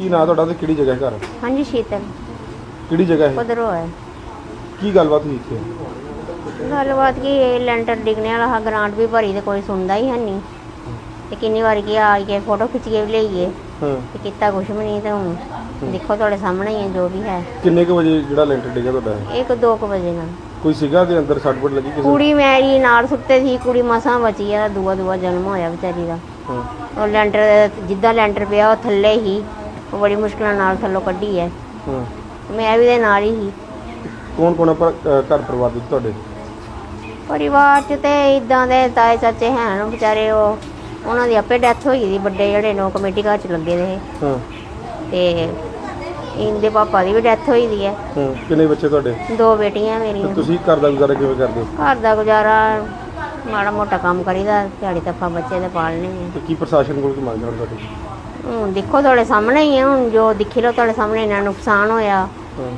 ਨਾਂ ਤੁਹਾਡਾ ਤੇ ਕਿਹੜੀ ਜਗ੍ਹਾ ਹੈ ਘਰ? ਹਾਂਜੀ ਸ਼ੀਤਲ। ਕਿਹੜੀ ਜਗ੍ਹਾ ਹੈ? ਉਧਰੋਂ ਹੈ। ਕੀ ਗੱਲਬਾਤ ਹੋਈ ਇੱਥੇ? ਗੱਲਬਾਤ ਕੀ ਇਹ ਲੈਂਟਰ ਡਿੱਗਣੇ ਵਾਲਾ ਹਾ ਗ੍ਰਾਂਟ ਵੀ ਭਰੀ ਤੇ ਕੋਈ ਸੁਣਦਾ ਹੀ ਹੈ ਨਹੀਂ ਤੇ ਕਿੰਨੀ ਵਾਰੀ ਕੀ ਆ ਕੇ ਫੋਟੋ ਖਿੱਚ ਕੇ ਵੀ ਲਈਏ। ਹਾਂ। ਤੇ ਕੀਤਾ ਕੁਛ ਵੀ ਨਹੀਂ ਤੇ ਹੁਣ ਦੇਖੋ ਤੁਹਾਡੇ ਸਾਹਮਣੇ ਹੀ ਹੈ ਜੋ ਵੀ ਹੈ। ਕਿੰਨੇ ਕੁ ਵਜੇ ਜਿਹੜਾ ਲੈਂਟਰ ਡਿੱਗਾ ਤੁਹਾਡਾ ਇਹ? ਇੱਕ ਦੋ ਕੁ ਵਜੇ ਨਾਲ। ਕੋਈ ਸੀਗਾ ਦੇ ਅੰਦਰ ਸੱਟ ਫੁੱਟ ਲੱਗੀ ਕਿਸੇ? ਕੁੜੀ ਮੇਰੀ ਨਾਲ ਸੁੱਤੇ ਸੀ ਕੁੜੀ ਮਸਾਂ ਬਚੀ ਆ ਦੂਆ ਦੂਆ ਜਨਮ ਹੋਇਆ ਵਿਚਾਰੀ ਦਾ। ਹਾਂ। ਉਹ ਲੈਂਟਰ ਜਿੱਦਾਂ ਲੈਂਟਰ ਪਿਆ ਉਹ ਥੱਲੇ ਹੀ। ਉਹ ਬੜੀ ਮੁਸ਼ਕਲਾਂ ਨਾਲ ਥੱਲੋਂ ਕੱਢੀ ਹੈ। ਹਾਂ ਮੈਂ ਵੀ ਦੇ ਨਾਲ ਹੀ ਸੀ। ਕੌਣ ਕੌਣ ਆ ਪਰ- ਅ, ਘਰ ਪਰਿਵਾਰ ਵਿੱਚ ਤੁਹਾਡੇ? ਪਰਿਵਾਰ 'ਚ ਤੇ ਇਦਾਂ ਦੇ ਤਾਏ ਚਾਚੇ ਹਨ ਵਿਚਾਰੇ ਉਹ ਉਹਨਾਂ ਦੀ ਆਪੇ ਡੈਥ ਹੋਈ ਦੀ ਵੱਡੇ ਜਿਹੜੇ ਨੋ ਕਮੇਟੀ ਘਰ 'ਚ ਲੱਗੇ ਦੇ ਹਾਂ। ਤੇ ਇਹਦੇ ਪਾਪਾ ਦੀ ਵੀ ਡੈਥ ਹੋਈ ਦੀ ਹੈ ਹਾਂ ਕਿੰਨੇ ਬੱਚੇ ਤੁਹਾਡੇ? ਦੋ ਬੇਟੀਆਂ ਤੇ ਮੇਰੀਆਂ ਤੁਸੀਂ ਘਰ ਦਾ ਗੁਜ਼ਾਰਾ ਕਿਵੇਂ ਕਰਦੇ? ਹੋ ਘਰ ਦਾ ਗੁਜ਼ਾਰਾ ਮਾੜਾ ਮੋਟਾ ਕੰਮ ਕਰੀਦਾ ਦਿਹਾੜੀ ਤੱਫਾ ਬੱਚੇ ਦੇ ਪਾਲਣੇ ਆ ਤੇ ਕੀ ਪ੍ਰਸ਼ਾਸਨ ਕੋਲ ਕੀ ਮੰਗ ਹੈ ਤੁਹਾਡੀ? ਹੁਣ ਦੇਖੋ ਤੁਹਾਡੇ ਸਾਹਮਣੇ ਹੀ ਹੈ ਹੁਣ ਜੋ ਦਿਖੀ ਲੋ ਤੁਹਾਡੇ ਸਾਹਮਣੇ ਇੰਨਾ ਨੁਕਸਾਨ ਹੋਇਆ।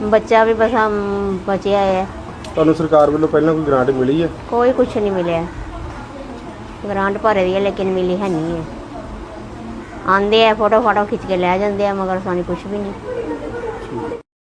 ਬੱਚਾ ਵੀ ਬਸ ਬਚਿਆ ਹੈ ਤੁਹਾਨੂੰ ਸਰਕਾਰ ਵੱਲੋਂ ਪਹਿਲਾਂ ਕੋਈ ਗ੍ਰਾਂਟ ਮਿਲੀ ਹੈ ਕੋਈ ਕੁਛ ਨਹੀਂ ਮਿਲਿਆ। ਗ੍ਰਾਂਟ ਭਰੇ ਦੀ ਹੈ ਲੇਕਿਨ ਮਿਲੀ ਹੈ ਨਹੀਂ ਹੈ ਆਂਦੇ ਆ ਫੋਟੋ ਫੋਟੋ ਖਿੱਚ ਕੇ ਲੈ ਜਾਂਦੇ ਆ ਮਗਰ ਸਾਨੂੰ ਕੁਛ ਵੀ ਨਹੀਂ।